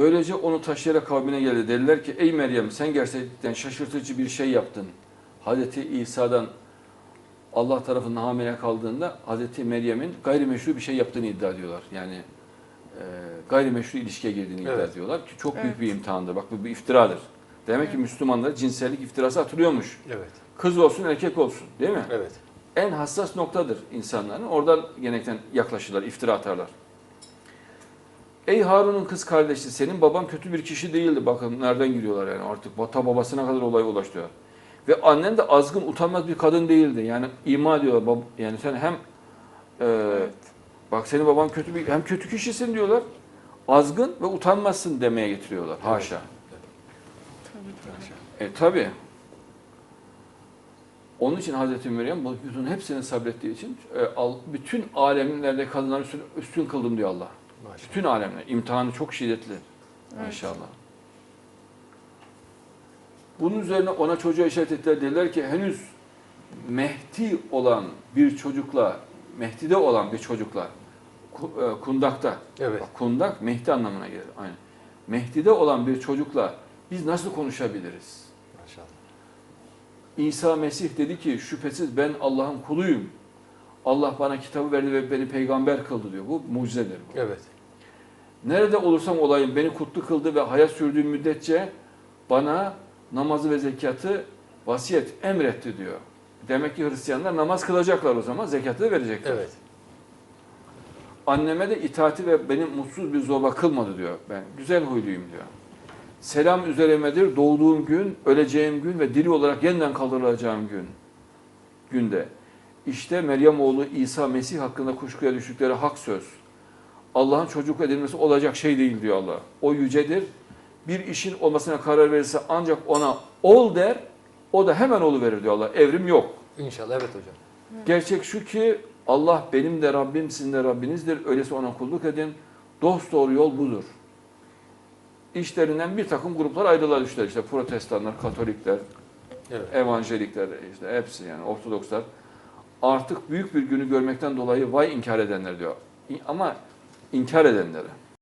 Böylece onu taşıyarak kavmine geldi. Dediler ki ey Meryem sen gerçekten şaşırtıcı bir şey yaptın. Hazreti İsa'dan Allah tarafından hamile kaldığında Hazreti Meryem'in gayrimeşru bir şey yaptığını iddia ediyorlar. Yani e, gayrimeşru ilişkiye girdiğini iddia Evet. ediyorlar ki çok büyük Evet. bir imtihandır. Bak bu bir iftiradır. Demek ki Evet. Müslümanlar cinsellik iftirası atılıyormuş. Evet. Kız olsun erkek olsun değil mi? Evet. En hassas noktadır insanların. Oradan genellikle yaklaşırlar, iftira atarlar. Ey Harun'un kız kardeşi senin baban kötü bir kişi değildi. Bakın nereden giriyorlar yani artık ta babasına kadar olaya ulaştıyor. Ve annen de azgın utanmaz bir kadın değildi. Yani ima diyorlar. Yani sen hem e, Evet. bak senin baban kötü bir hem kötü kişisin diyorlar. Azgın ve utanmazsın demeye getiriyorlar. Haşa. Tabii tabii. E tabi. Onun için Hazreti Meryem bu bütün hepsini sabrettiği için e, bütün alemlerde kadınları üstün, üstün kıldım diyor Allah. Maşallah. Bütün alemler. İmtihanı çok şiddetli. Evet. Maşallah. Bunun üzerine ona çocuğa işaret ettiler. Dediler ki henüz Mehdi olan bir çocukla, Mehdi'de olan bir çocukla, e, kundakta, Evet. Bak, kundak Mehdi anlamına gelir. Aynen. Mehdi'de olan bir çocukla biz nasıl konuşabiliriz? Maşallah. İsa Mesih dedi ki şüphesiz ben Allah'ın kuluyum. Allah bana kitabı verdi ve beni peygamber kıldı diyor. Bu mucizedir bu. Evet. Nerede olursam olayım beni kutlu kıldı ve hayat sürdüğüm müddetçe bana namazı ve zekatı vasiyet emretti diyor. Demek ki Hristiyanlar namaz kılacaklar o zaman, zekatı da verecekler. Evet. Anneme de itaati ve beni mutsuz bir zorba kılmadı diyor. Ben güzel huyluyum diyor. Selam üzeremedir doğduğum gün, öleceğim gün ve diri olarak yeniden kaldırılacağım gün. Günde. İşte Meryem oğlu İsa Mesih hakkında kuşkuya düştükleri hak söz. Allah'ın çocuk edilmesi olacak şey değil diyor Allah. O yücedir. Bir işin olmasına karar verirse ancak ona ol der, o da hemen olu verir diyor Allah. Evrim yok. İnşallah evet hocam. Gerçek şu ki Allah benim de Rabbim sizin de Rabbinizdir. Öyleyse ona kulluk edin. Dost doğru yol budur. İşlerinden bir takım gruplar ayrılığa düştüler. İşte protestanlar, katolikler, Evet. evangelikler, işte hepsi yani ortodokslar. Artık büyük bir günü görmekten dolayı vay inkar edenler diyor. Ama inkar edenlere.